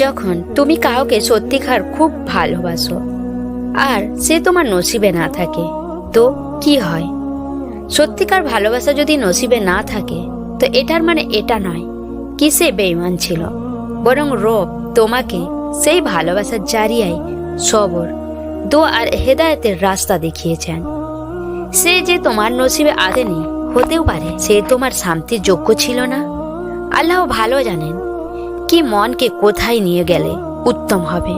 যখন তুমি কাউকে সত্যিকার খুব ভালোবাসো, আর সে তোমার নসিবে না থাকে, তো কি হয়? সত্যিকার ভালোবাসা যদি নসিবে না থাকে, তো এটার মানে এটা নয় কি সে বেইমান ছিল, বরং রব তোমাকে সেই ভালোবাসার জারিয়ায় সবর দো আর হেদায়তের রাস্তা দেখিয়েছেন। সে যে তোমার নসিবে আসেনি হতেও পারে সে তোমার শান্তির যোগ্য ছিল না। আল্লাহ ভালো জানেন কি মনকে কোথায় নিয়ে গেলে উত্তম হবে।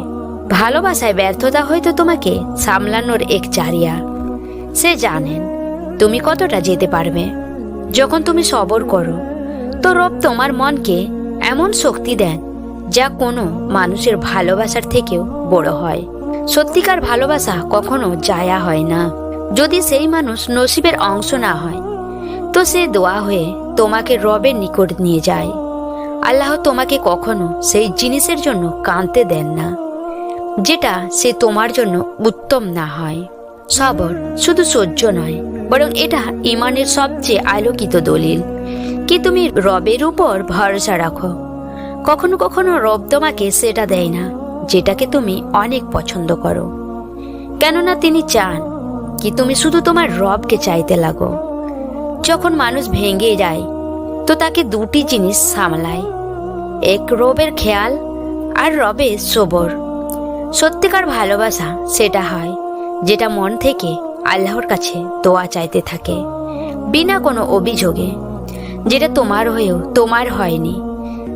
ভালোবাসায় ব্যর্থতা হয়তো তোমাকে সামলানোর এক চারিয়া সে জানেন তুমি কতটা যেতে পারবে। যখন তুমি সবর করো, তো রব তোমার মনকে এমন শক্তি দেন যা কোনো মানুষের ভালোবাসার থেকেও বড় হয়। সত্যিকার ভালোবাসা কখনো জায়া হয় না। যদি সেই মানুষ নসিবের অংশ না হয়, তো সে দোয়া হয়ে তোমাকে রবের নিকট নিয়ে যায়। আল্লাহ তোমাকে কখনো সেই জিনিসের জন্য কাঁদতে দেন না, যেটা সে তোমার জন্য উত্তম না হয়। সবর শুধু সহ্য নয়, বরং এটা ইমানের সবচেয়ে আলোকিত দলিল। কি তুমি রবের উপর ভরসা রাখো? কখনো কখনো রব তোমাকে সেটা দেয় না, যেটাকে তুমি অনেক পছন্দ করো। কেননা তিনি চান কি তুমি শুধু তোমার রবকে চাইতে লাগো। যখন মানুষ ভেঙে যায় তো তাকে দুটি জিনিস সামলায়। এক রবের খেয়াল আর রবে সবর। সত্যিকার ভালোবাসা সেটা হয়, যেটা মন থেকে আল্লাহর কাছে দোয়া চাইতে থাকে, বিনা কোনো অভিযোগে। যেটা তোমার হয়েও তোমার হয়নি,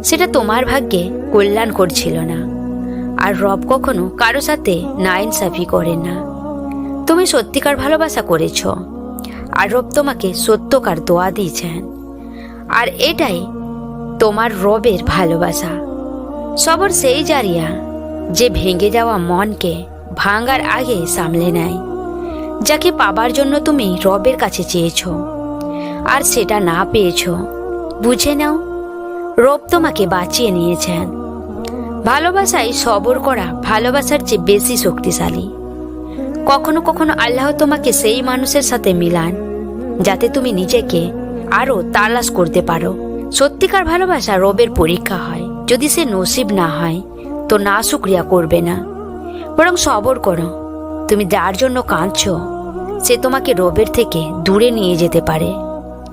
সেটা তোমার ভাগ্যে কল্যাণ করছিল না। আর রব কখনো কারও সাথে নাইনসাফি করেন না। তুমি সত্যিকার ভালোবাসা করেছ, আর রব তোমাকে সত্যকার দোয়া দিয়েছেন। আর এটাই তোমার রবের ভালোবাসা। সবর সেই জারিয়া যে ভেঙে যাওয়া মনকে ভাঙার আগে সামলে নেয়, যাকে পাবার জন্য তুমি রবের কাছে চেয়েছ। আর সেটা না পেয়েছ, বুঝে নাও, রব তোমাকে বাঁচিয়ে নিয়েছেন। ভালোবাসায় সবর করা ভালোবাসার চেয়ে বেশি শক্তিশালী। কখনো কখনো আল্লাহ তোমাকে সেই মানুষের সাথে মিলান, যাতে তুমি নিজেকে আরও তালাশ করতে পারো। সত্যিকার ভালোবাসা রবের পরীক্ষা হয়। যদি সে নসিব না হয়, তো না শুক্রিয়া করবে না। বরং সবর করো। তুমি যার জন্য কাঁদছ, সে তোমাকে রবের থেকে দূরে নিয়ে যেতে পারে।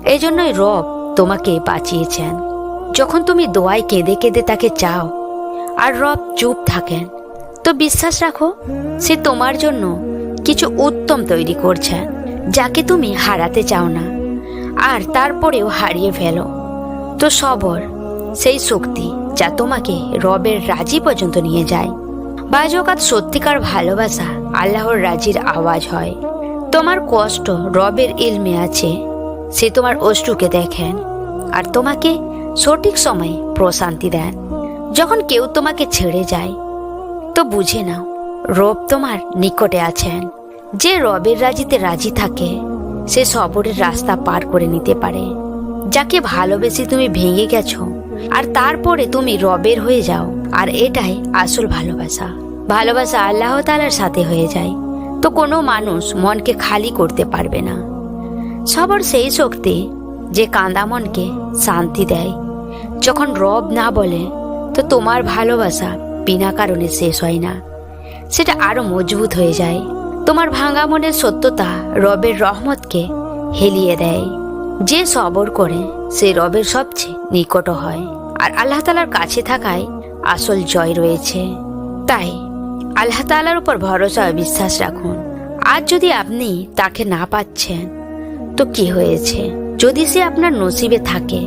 এই জন্যই রব তোমাকে বাঁচিয়েছেন। যখন তুমি দোয়ায় কেঁদে কেঁদে তাকে চাও, আর রব চুপ থাকেন, তো বিশ্বাস রাখো, সে তোমার জন্য কিছু উত্তম তৈরি করছেন যাকে তুমি হারাতে চাও না। আর তারপরেও হারিয়ে ফেলো। তো সবর, সেই শক্তি যা তোমাকে রবের রাজি পর্যন্ত নিয়ে যায়। বাজকাত সত্যিকার ভালোবাসা আল্লাহর রাজির আওয়াজ হয়। তোমার কষ্ট রবের ইলমে আছে, সে তোমার অশ্রুকে দেখেন আর তোমাকে সঠিক সময়ে প্রশান্তি দেন। যখন কেউ তোমাকে ছেড়ে যায়, তো বুঝে নাও রব তোমার নিকটে আছেন। যে রবের রাজিতে রাজি থাকে সে সবরের রাস্তা পার করে নিতে পারে। যাকে ভালোবেসে তুমি ভেঙে গেছো, আর তারপরে তুমি রবের হয়ে যাও, আর এটাই আসল ভালোবাসা। ভালোবাসা আল্লাহ তালার সাথে হয়ে যায়, তো কোনো মানুষ মনকে খালি করতে পারবে না। সবর সেই শক্তি যে কান্দা মনকে শান্তি দেয়। যখন রব না বলে, তো তোমার ভালোবাসা বিনা কারণে শেষ হয় না। সেটা আরও মজবুত হয়ে যায়। তোমার ভাঙা মনের সত্যতা রবের রহমতকে হেলিয়ে দেয়। যে সবর করে, সে রবের সবচেয়ে নিকট হয়। আর আল্লাহ তালার কাছে থাকায় আসল জয় রয়েছে। তাই আল্লাহ তালার উপর ভরসা বিশ্বাস রাখুন। আজ যদি আপনি তাকে না পাচ্ছেন, তো কি হয়েছে? যদি সে আপনার নসিবে থাকে,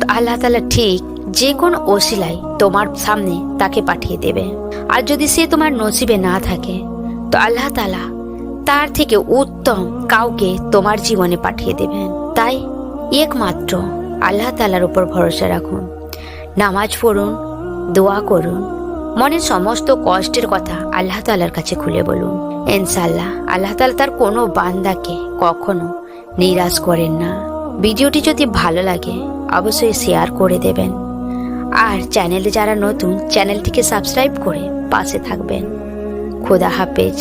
তো আল্লাহ তালা ঠিক যে কোনো ওসিলাই তোমার সামনে তাকে পাঠিয়ে দেবে। আর যদি সে তোমার নসিবে না থাকে তো আল্লাহ তালা তার থেকে উত্তম কাউকে তোমার জীবনে পাঠিয়ে দেবেন। তাই একমাত্র আল্লাহ তালার উপর ভরসা রাখুন। নামাজ পড়ুন, দোয়া করুন মনের সমস্ত কষ্টের কথা আল্লাহ তালার কাছে খুলে বলুন। ইনশাল্লাহ আল্লাহ তালা তার কোনো বান্দাকে কখনো নিরাশ করেন না। ভিডিওটি যদি ভালো লাগে, অবশ্যই শেয়ার করে দেবেন। আর চ্যানেলে যারা নতুন, চ্যানেলটিকে সাবস্ক্রাইব করে পাশে থাকবেন। খোদা হাফেজ